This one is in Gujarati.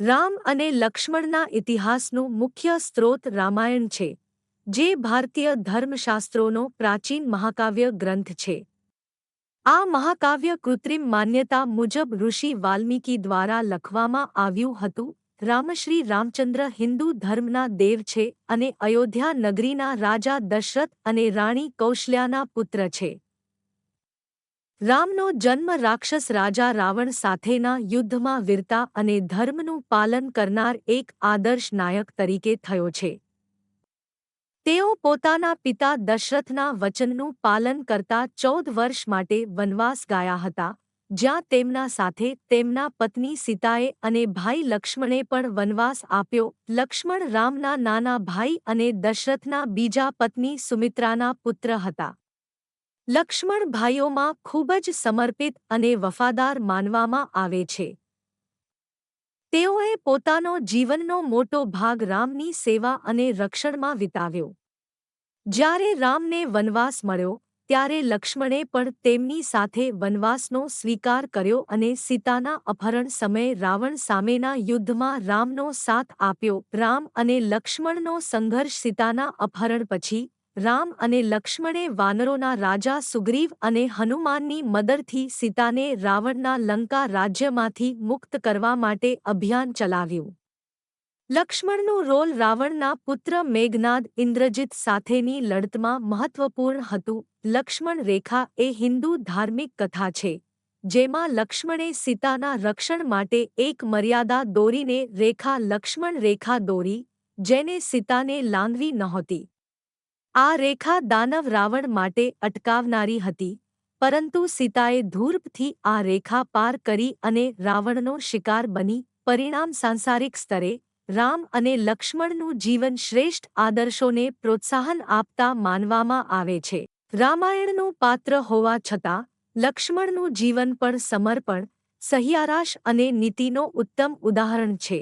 રામ અને લક્ષ્મણના ઇતિહાસનું મુખ્ય સ્ત્રોત રામાયણ છે, જે ભારતીય ધર્મશાસ્ત્રોનો પ્રાચીન મહાકાવ્ય ગ્રંથ છે. આ મહાકાવ્ય કૃત્રિમ માન્યતા મુજબ ઋષિ વાલ્મીકી દ્વારા લખવામાં આવ્યું હતું, રામશ્રી રામચંદ્ર હિન્દુ ધર્મના દેવ છે અને અયોધ્યા નગરીના રાજા દશરથ અને રાણી કૌશલ્યાના પુત્ર છે. રામનો જન્મ રાક્ષસ રાજા રાવણ સાથેના યુદ્ધમાં વીરતા અને ધર્મનું પાલન કરનાર એક આદર્શ નાયક તરીકે થયો છે. તેઓ પોતાના પિતા દશરથના વચનનું પાલન કરતા ચૌદ વર્ષ માટે વનવાસ ગયા હતા, જ્યાં તેમના સાથે તેમના પત્ની સીતાએ અને ભાઈ લક્ષ્મણે પણ વનવાસ આપ્યો. લક્ષ્મણ રામના નાના ભાઈ અને દશરથના બીજા પત્ની સુમિત્રાના પુત્ર હતા. લક્ષ્મણ ભાઈઓમાં ખૂબ જ સમર્પિત અને વફાદાર માનવામાં આવે છે. તેઓએ પોતાનો જીવનનો મોટો ભાગ રામની સેવા અને રક્ષણમાં વિતાવ્યો. જ્યારે રામને વનવાસ મળ્યો, ત્યારે લક્ષ્મણે પણ તેમની સાથે વનવાસનો સ્વીકાર કર્યો અને સીતાના અપહરણ સમયે રાવણ સામેના યુદ્ધમાં રામનો સાથ આપ્યો. રામ અને લક્ષ્મણનો સંઘર્ષ સીતાના અપહરણ પછી રામ અને લક્ષ્મણે વાનરોના રાજા સુગ્રીવ અને હનુમાનની મદદથી સીતાને રાવણના લંકા રાજ્યમાંથી મુક્ત કરવા માટે અભિયાન ચલાવ્યું. લક્ષ્મણનું રોલ રાવણના પુત્ર મેઘનાદ ઇન્દ્રજીત સાથેની લડતમાં મહત્વપૂર્ણ હતું. લક્ષ્મણ રેખા એ હિન્દુ ધાર્મિક કથા છે, જેમાં લક્ષ્મણે સીતાના રક્ષણ માટે એક મર્યાદા દોરીને રેખા લક્ષ્મણ રેખા દોરી, જેને સીતાને લાંદવી નહોતી. આ રેખા દાનવ રાવણ માટે અટકાવનારી હતી, પરંતુ સીતાએ ધૂર્પથી આ રેખા પાર કરી અને રાવણનો શિકાર બની, પરિણામ સાંસારિક સ્તરે, રામ અને લક્ષ્મણનું જીવન શ્રેષ્ઠ આદર્શોને પ્રોત્સાહન આપતા માનવામાં આવે છે. રામાયણનું પાત્ર હોવા છતાં, લક્ષ્મણનું જીવન પણ સમર્પણ, સહિયારાશ અને નીતિનો ઉત્તમ ઉદાહરણ છે.